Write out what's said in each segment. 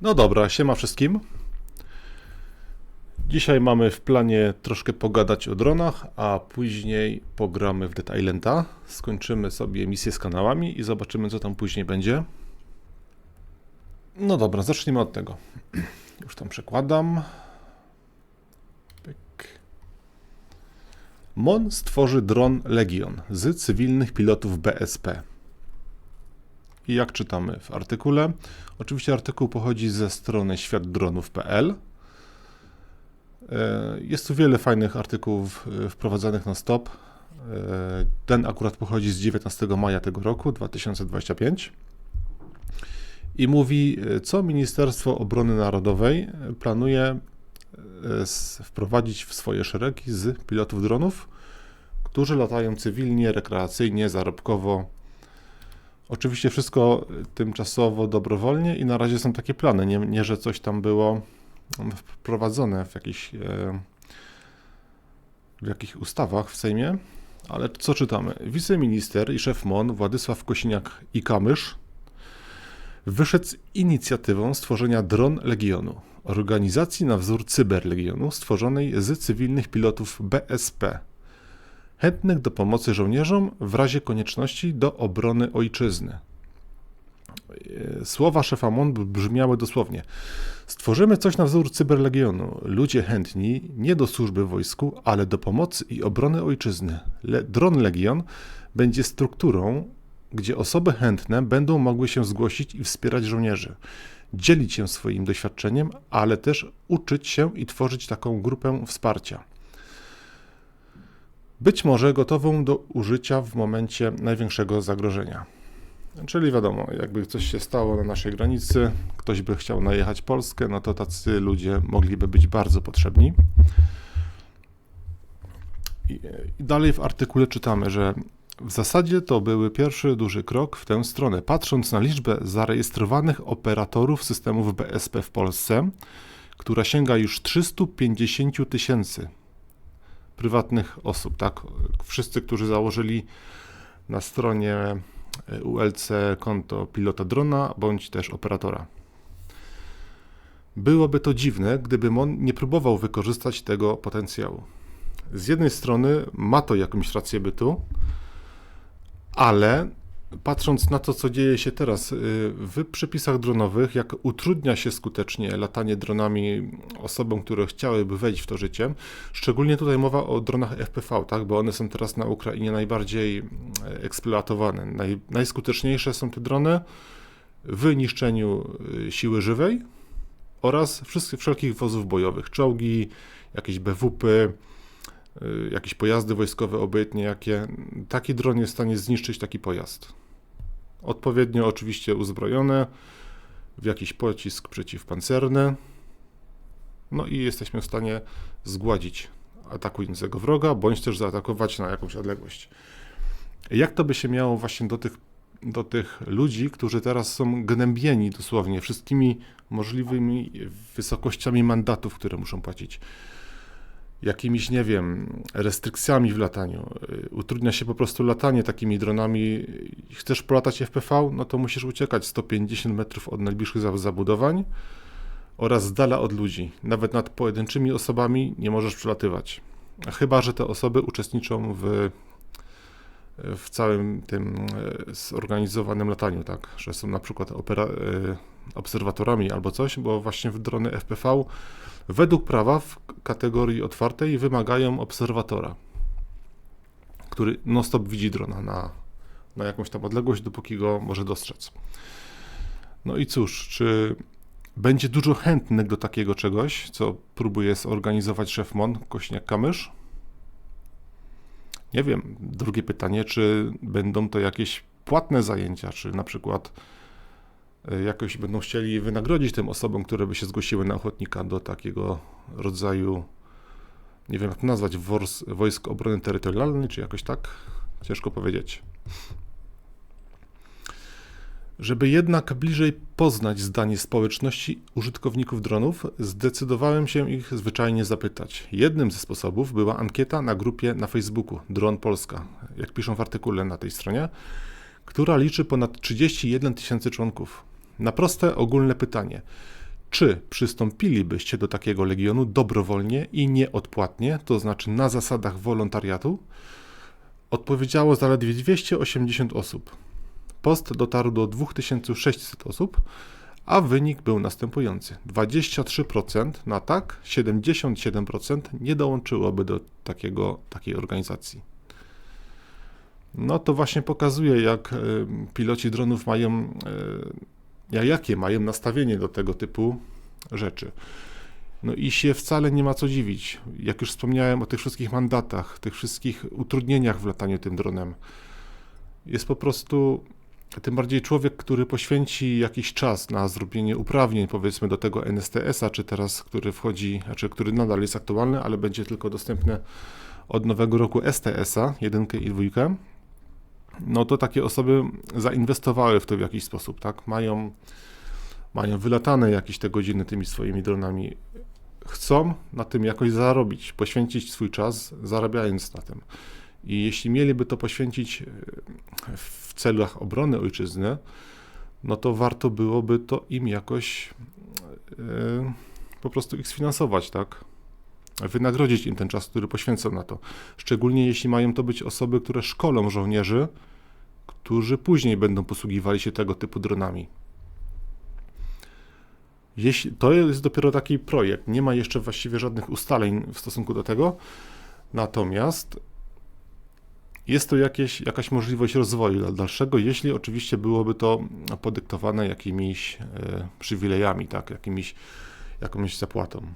No dobra, siema wszystkim. Dzisiaj mamy w planie troszkę pogadać o dronach, a później pogramy w Dead Islanda. Skończymy sobie misję z kanałami i zobaczymy, co tam później będzie. No dobra, zacznijmy od tego. Już tam przekładam. MON stworzy dron Legion z cywilnych pilotów BSP. I jak czytamy w artykule, oczywiście artykuł pochodzi ze strony światdronów.pl. E, Jest tu wiele fajnych artykułów e, wprowadzanych na stop. E, Ten akurat pochodzi z 19 maja tego roku, 2025. I mówi, co Ministerstwo Obrony Narodowej planuje wprowadzić w swoje szeregi z pilotów dronów, którzy latają cywilnie, rekreacyjnie, zarobkowo Oczywiście wszystko tymczasowo, dobrowolnie i na razie są takie plany. Nie, nie że coś tam było wprowadzone w jakichś, e, w jakichś ustawach w Sejmie, ale co czytamy? Wiceminister i szef MON Władysław Kosiniak i Kamysz wyszedł z inicjatywą stworzenia Dron Legionu, organizacji na wzór Cyberlegionu stworzonej z cywilnych pilotów BSP, chętnych do pomocy żołnierzom w razie konieczności do obrony ojczyzny. E, Słowa szefa MON brzmiały dosłownie: Stworzymy coś na wzór cyberlegionu. Ludzie chętni nie do służby wojsku, ale do pomocy i obrony ojczyzny. Le Dron Legion będzie strukturą, gdzie osoby chętne będą mogły się zgłosić i wspierać żołnierzy, dzielić się swoim doświadczeniem, ale też uczyć się i tworzyć taką grupę wsparcia być może gotową do użycia w momencie największego zagrożenia. Czyli wiadomo, jakby coś się stało na naszej granicy, ktoś by chciał najechać Polskę, no to tacy ludzie mogliby być bardzo potrzebni. I, dalej w artykule czytamy, że w zasadzie to były pierwszy duży krok w tę stronę. Patrząc na liczbę zarejestrowanych operatorów systemów BSP w Polsce, która sięga już 350 000 tysięcy prywatnych osób, tak? Wszyscy, którzy założyli na stronie ULC konto pilota drona bądź też operatora. Byłoby to dziwne, gdyby MON nie próbował wykorzystać tego potencjału. Z jednej strony ma to jakąś rację bytu, ale patrząc na to, co dzieje się teraz y, w przepisach dronowych, jak utrudnia się skutecznie latanie dronami osobom, które chciałyby wejść w to życie, szczególnie tutaj mowa o dronach FPV, tak, bo one są teraz na Ukrainie najbardziej e, eksploatowane. Naj, najskuteczniejsze są te drony w niszczeniu y, siły żywej oraz wszelkich wozów bojowych, czołgi, jakieś BWP, y, jakieś pojazdy wojskowe obojętnie jakie. Taki dron jest w stanie zniszczyć taki pojazd. Odpowiednio oczywiście uzbrojone w jakiś pocisk przeciwpancerny. No i jesteśmy w stanie zgładzić atakującego wroga, bądź też zaatakować na jakąś odległość. Jak to by się miało właśnie do tych, do tych ludzi, którzy teraz są gnębieni dosłownie wszystkimi możliwymi wysokościami mandatów, które muszą płacić? Jakimiś, nie wiem, restrykcjami w lataniu. Y, Utrudnia się po prostu latanie takimi dronami. Chcesz polatać FPV, no to musisz uciekać 150 metrów od najbliższych za- zabudowań oraz z dala od ludzi. Nawet nad pojedynczymi osobami nie możesz przelatywać. Chyba, że te osoby uczestniczą w, w całym tym e, zorganizowanym lataniu, tak, że są na przykład opera, e, obserwatorami albo coś, bo właśnie w drony FPV według prawa w kategorii otwartej wymagają obserwatora, który non-stop widzi drona na, na jakąś tam odległość, dopóki go może dostrzec. No i cóż, czy będzie dużo chętnych do takiego czegoś, co próbuje zorganizować szef MON, Kośniak-Kamysz? Nie wiem. Drugie pytanie, czy będą to jakieś płatne zajęcia, czy na przykład y, jakoś będą chcieli wynagrodzić tym osobom, które by się zgłosiły na ochotnika do takiego rodzaju, nie wiem jak to nazwać, wojsk obrony terytorialnej, czy jakoś tak? Ciężko powiedzieć. Żeby jednak bliżej poznać zdanie społeczności użytkowników dronów, zdecydowałem się ich zwyczajnie zapytać. Jednym ze sposobów była ankieta na grupie na Facebooku Dron Polska, jak piszą w artykule na tej stronie, która liczy ponad 31 tysięcy członków. Na proste, ogólne pytanie: Czy przystąpilibyście do takiego legionu dobrowolnie i nieodpłatnie, to znaczy na zasadach wolontariatu? Odpowiedziało zaledwie 280 osób. Post dotarł do 2600 osób, a wynik był następujący: 23% na tak, 77% nie dołączyłoby do takiego, takiej organizacji. No to właśnie pokazuje, jak e, piloci dronów mają, e, jakie mają nastawienie do tego typu rzeczy. No i się wcale nie ma co dziwić. Jak już wspomniałem o tych wszystkich mandatach, tych wszystkich utrudnieniach w lataniu tym dronem, jest po prostu tym bardziej człowiek, który poświęci jakiś czas na zrobienie uprawnień, powiedzmy, do tego NSTS-a, czy teraz, który wchodzi, znaczy, który nadal jest aktualny, ale będzie tylko dostępny od nowego roku STS-a, jedynkę i dwójkę, no to takie osoby zainwestowały w to w jakiś sposób, tak? Mają, mają wylatane jakieś te godziny tymi swoimi dronami. Chcą na tym jakoś zarobić, poświęcić swój czas, zarabiając na tym. I jeśli mieliby to poświęcić e, w celach obrony ojczyzny, no to warto byłoby to im jakoś yy, po prostu ich sfinansować, tak? Wynagrodzić im ten czas, który poświęcą na to. Szczególnie jeśli mają to być osoby, które szkolą żołnierzy, którzy później będą posługiwali się tego typu dronami. Jeśli, to jest dopiero taki projekt, nie ma jeszcze właściwie żadnych ustaleń w stosunku do tego. Natomiast jest to jakieś, jakaś możliwość rozwoju dalszego, jeśli oczywiście byłoby to podyktowane jakimiś e, przywilejami, tak, jakimiś, jakąś zapłatą.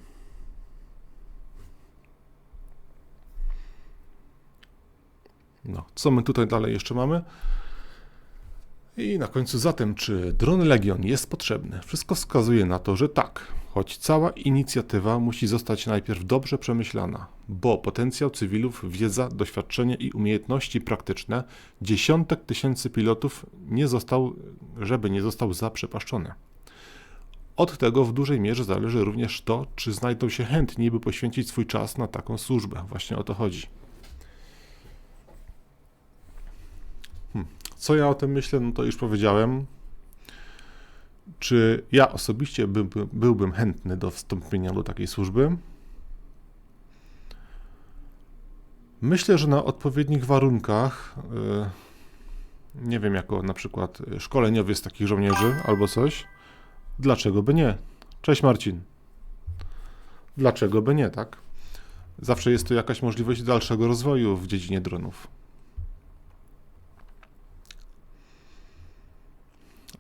No, co my tutaj dalej jeszcze mamy? I na końcu zatem, czy dron Legion jest potrzebny? Wszystko wskazuje na to, że tak, choć cała inicjatywa musi zostać najpierw dobrze przemyślana, bo potencjał cywilów, wiedza, doświadczenie i umiejętności praktyczne dziesiątek tysięcy pilotów nie został, żeby nie został zaprzepaszczony. Od tego w dużej mierze zależy również to, czy znajdą się chętni, by poświęcić swój czas na taką służbę. Właśnie o to chodzi. Co ja o tym myślę, no to już powiedziałem. Czy ja osobiście by, by, byłbym chętny do wstąpienia do takiej służby? Myślę, że na odpowiednich warunkach, yy, nie wiem, jako na przykład szkoleniowiec takich żołnierzy albo coś, dlaczego by nie? Cześć Marcin. Dlaczego by nie, tak? Zawsze jest to jakaś możliwość dalszego rozwoju w dziedzinie dronów.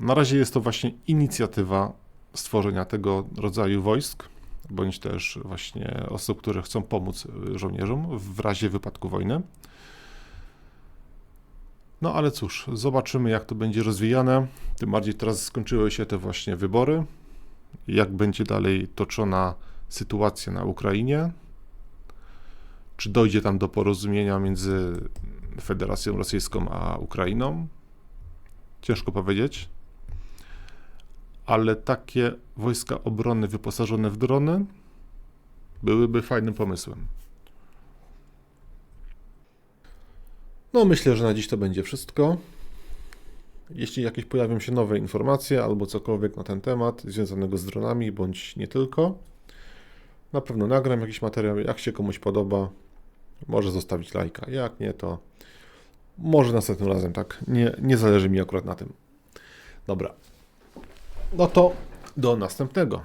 Na razie jest to właśnie inicjatywa stworzenia tego rodzaju wojsk, bądź też właśnie osób, które chcą pomóc żołnierzom w razie wypadku wojny. No ale cóż, zobaczymy jak to będzie rozwijane. Tym bardziej teraz skończyły się te właśnie wybory. Jak będzie dalej toczona sytuacja na Ukrainie? Czy dojdzie tam do porozumienia między Federacją Rosyjską a Ukrainą? Ciężko powiedzieć ale takie wojska obrony wyposażone w drony byłyby fajnym pomysłem. No, myślę, że na dziś to będzie wszystko. Jeśli jakieś pojawią się nowe informacje albo cokolwiek na ten temat związanego z dronami, bądź nie tylko, na pewno nagram jakiś materiał. Jak się komuś podoba, może zostawić lajka. Jak nie, to może następnym razem, tak? Nie, nie zależy mi akurat na tym. Dobra, no to do następnego.